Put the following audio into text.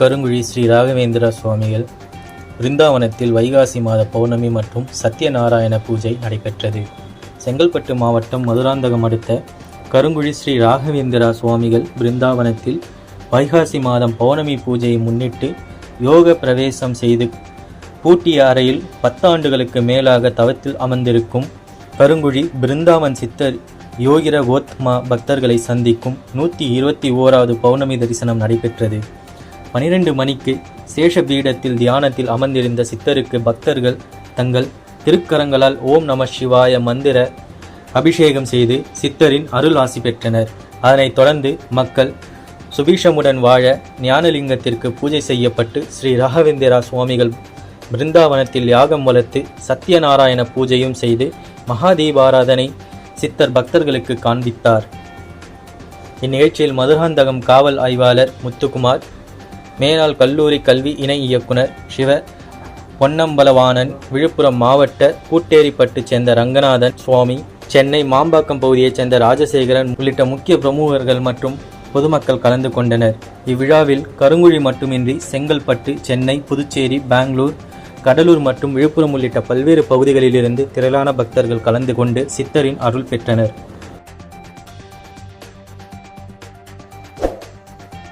கருங்குழி ஸ்ரீ ராகவேந்திர சுவாமிகள் பிருந்தாவனத்தில் வைகாசி மாத பௌர்ணமி மற்றும் சத்யநாராயண பூஜை நடைபெற்றது. செங்கல்பட்டு மாவட்டம் மதுராந்தகம் அடுத்த கருங்குழி ஸ்ரீ ராகவேந்திரா சுவாமிகள் பிருந்தாவனத்தில் வைகாசி மாதம் பௌர்ணமி பூஜையை முன்னிட்டு யோக பிரவேசம் செய்து பூட்டிய அறையில் பத்தாண்டுகளுக்கு மேலாக தவத்தில் அமர்ந்திருக்கும் கருங்குழி பிருந்தாவன் சித்தர் யோகிர கோத்மா பக்தர்களை சந்திக்கும் நூற்றி இருபத்தி ஓராவது பௌர்ணமி தரிசனம் நடைபெற்றது. பனிரெண்டு மணிக்கு சேஷ பீடத்தில் தியானத்தில் அமர்ந்திருந்த சித்தருக்கு பக்தர்கள் தங்கள் திருக்கரங்களால் ஓம் நம சிவாய மந்திர அபிஷேகம் செய்து சித்தரின் அருள் ஆசி பெற்றனர். அதனைத் தொடர்ந்து மக்கள் சுபீஷமுடன் வாழ ஞானலிங்கத்திற்கு பூஜை செய்யப்பட்டு ஸ்ரீ ராகவேந்திரா சுவாமிகள் பிருந்தாவனத்தில் யாகம் வளர்த்து சத்யநாராயண பூஜையும் செய்து மகாதீபாராதனை சித்தர் பக்தர்களுக்கு காண்பித்தார். இந்நிகழ்ச்சியில் மதுராந்தகம் காவல் ஆய்வாளர் முத்துக்குமார் மேலாள் கல்லூரி கல்வி இணை இயக்குனர் சிவ பொன்னம்பலவாணன் விழுப்புரம் மாவட்ட கூட்டேரிப்பட்டு சேர்ந்த ரங்கநாதன் சுவாமி சென்னை மாம்பாக்கம் பகுதியைச் சேர்ந்த ராஜசேகரன் உள்ளிட்ட முக்கிய பிரமுகர்கள் மற்றும் பொதுமக்கள் கலந்து கொண்டனர். இவ்விழாவில் கருங்குழி மட்டுமின்றி செங்கல்பட்டு சென்னை புதுச்சேரி பெங்களூர் கடலூர் மற்றும் விழுப்புரம் உள்ளிட்ட பல்வேறு பகுதிகளிலிருந்து திரளான பக்தர்கள் கலந்து கொண்டு சித்தரின் அருள் பெற்றனர்.